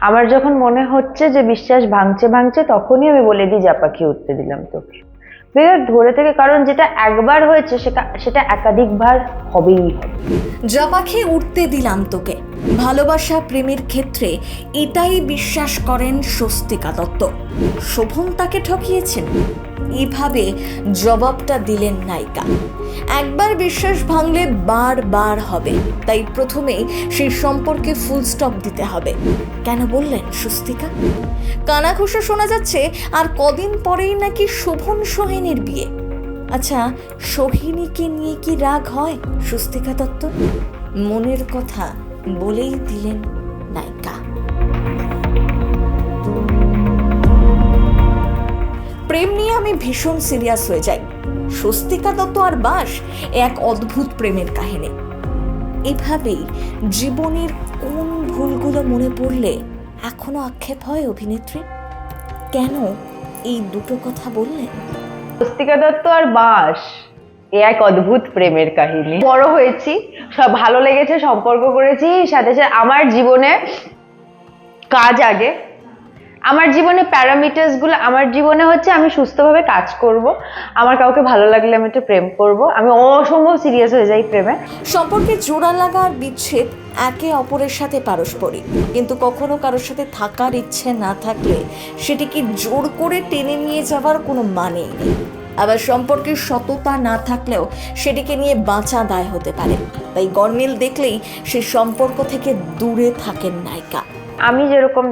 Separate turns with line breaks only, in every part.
আমার যখন মনে হচ্ছে যে বিশ্বাস ভাঙছে ভাঙছে, তখনই আমি বলে দিই যা পাখি উঠতে দিলাম তোকে? বিরাট ধরে থেকে, কারণ যেটা একবার হয়েছে, সেটা সেটা একাধিকবার হবেই হবে।
যা পাখি উঠতে দিলাম তোকে। ভালোবাসা প্রেমের ক্ষেত্রে এটাই বিশ্বাস করেন স্বস্তিকা দত্ত। শোভন তাকে ঠকিয়েছেন। এভাবে জবাবটা দিলেন নায়িকা। একবার বিশ্বাস ভাঙলে বারবার হবে। তাই প্রথমেই সেই সম্পর্কে ফুল স্টপ দিতে হবে। কেন বললেন স্বস্তিকা? কানাঘুষা শোনা যাচ্ছে, আর কদিন পরেই নাকি শোভন সোহেনের বিয়ে। আচ্ছা সোহিনীকে নিয়ে কি রাগ হয় স্বস্তিকা দত্ত মনের কথা বলেই দিলেন নায়িকা। প্রেম নিয়ে আমি ভীষণ সিরিয়াস হয়ে যাই। স্বস্তিকা দত্ত আর বাস এক অদ্ভুত প্রেমের কাহিনী। এভাবেই জীবনের কোন ভুলগুলো মনে পড়লে এখনও আক্ষেপ হয় অভিনেত্রী? কেন এই দুটো কথা বললেন?
স্বস্তিকা দত্ত আর বাঁশ এ এক অদ্ভুত প্রেমের কাহিনী। বড় হয়েছি, সব ভালো লেগেছে, সম্পর্ক করেছি, সাথে সাথে আমার জীবনে কাজ আগে। আমার জীবনে প্যারামিটার্সগুলো, আমার জীবনে হচ্ছে আমি সুস্থভাবে কাজ করব। আমার কাউকে ভালো লাগলে আমি একটু প্রেম করব। আমি অসম্ভব সিরিয়াস হয়ে যাই প্রেমে।
সম্পর্কে জোড়া লাগা আর বিচ্ছেদ একে অপরের সাথে পারস্পরিক। কিন্তু কখনো কারোর সাথে থাকার ইচ্ছে না থাকলে সেটিকে জোর করে টেনে নিয়ে যাওয়ার কোনো মানেই নেই। আবার সম্পর্কের সততা না থাকলেও সেটিকে নিয়ে বাঁচা দায় হতে পারে। তাই গরমিল দেখলেই সে সম্পর্ক থেকে দূরে থাকেন নায়িকা।
আমি যেরকম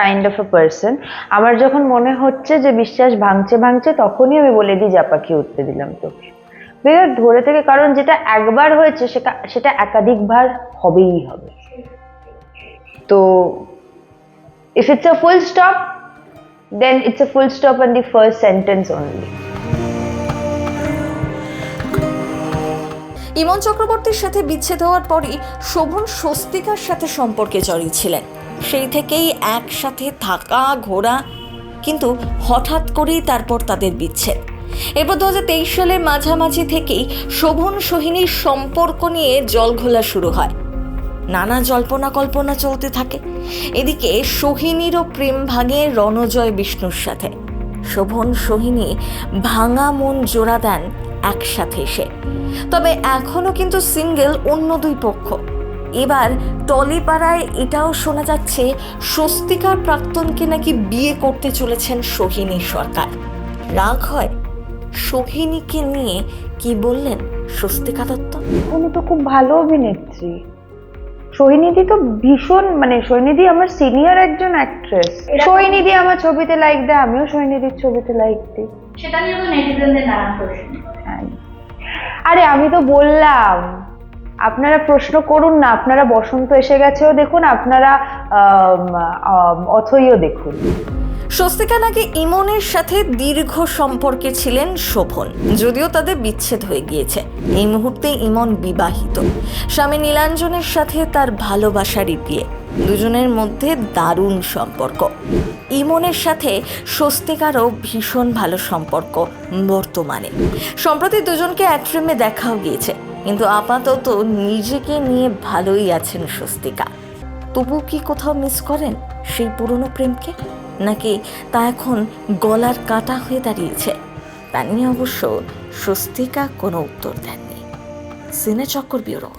কাইন্ড অফ এ পার্সন আমার যখন মনে হচ্ছে যে বিশ্বাস ভাঙছে ভাঙছে, তখনই আমি বলে দিই পাখি উঠতে দিলাম তোকে? বিরাট ধরে থেকে, কারণ যেটা একবার হয়েছে, সেটা সেটা একাধিকবার হবেই হবে। তো if it's a full stop then it's a full stop on the first sentence only
Imon চক্রবর্তীর সাথে বিচ্ছেদ হওয়ার পরই শোভন স্বস্তিকার সাথে সম্পর্কে জড়িয়েছিলেন সেই থেকেই একসাথে থাকা, ঘোরা, কিন্তু হঠাৎ করেই তারপর তাদের বিচ্ছেদ। এরপর দু হাজার তেইশ সালের মাঝামাঝি থেকেই শোভন সোহিনীর সম্পর্ক নিয়ে জলঘোলা শুরু হয়। নানা জল্পনা কল্পনা চলতে থাকে। এদিকে সোহিনীরও প্রেম ভাঙে রণজয় বিষ্ণুর সাথে। শোভন সোহিনী ভাঙা মন জোড়া দেন একসাথে এসে। তবে এখনও কিন্তু সিঙ্গেল অন্য দুই পক্ষ। এবার টলিপাড়ায় এটাও শোনা যাচ্ছে স্বস্তিকার প্রাক্তনকে নাকি বিয়ে করতে চলেছেন সোহিনী সরকার। রাগ হয়? সোহিনীকে নিয়ে কি বললেন স্বস্তিকা দত্ত?
উনি তো খুব ভালো অভিনেত্রী। সোহিনীদি তো ভীষণ মানে সোহিনীদি আমার সিনিয়র একজন অ্যাক্ট্রেস সোহিনীদি আমার ছবিতে লাইক দেয় আমিও সোহিনীদির ছবিতে লাইক দিই।
সেটা নিয়ে তো নেটিজেনদের নানান প্রশ্ন।
আরে, আমি তো বললাম। আপনারা প্রশ্ন করুন না, আপনারা বসন্ত এসে গেছেও দেখুন, আপনারা অথইও দেখুন।
স্বস্তিকা নাকি ইমনের সাথে দীর্ঘ সম্পর্কে ছিলেন শোভন? যদিও তাদের বিচ্ছেদ হয়ে গিয়েছে। এই মুহূর্তে ইমন বিবাহিত। স্বামী নীলাঞ্জনের সাথে তার ভালোবাসারই বিয়ে দুজনের মধ্যে দারুণ সম্পর্ক। ইমনের সাথে স্বস্তিকারও ভীষণ ভালো সম্পর্ক বর্তমানে। সম্প্রতি দুজনকে এক ফ্রেমে দেখাও গিয়েছে, কিন্তু আপাতত নিজেকে নিয়ে ভালোই আছেন স্বস্তিকা। তবু কি কোথাও মিস করেন সেই পুরনো প্রেমকে? নাকি তা এখন গলার কাটা হয়ে দাঁড়িয়েছে? তা নিয়ে অবশ্য স্বস্তিকা কোনো উত্তর দেননি। সিনে চক্কর ব্যুরো।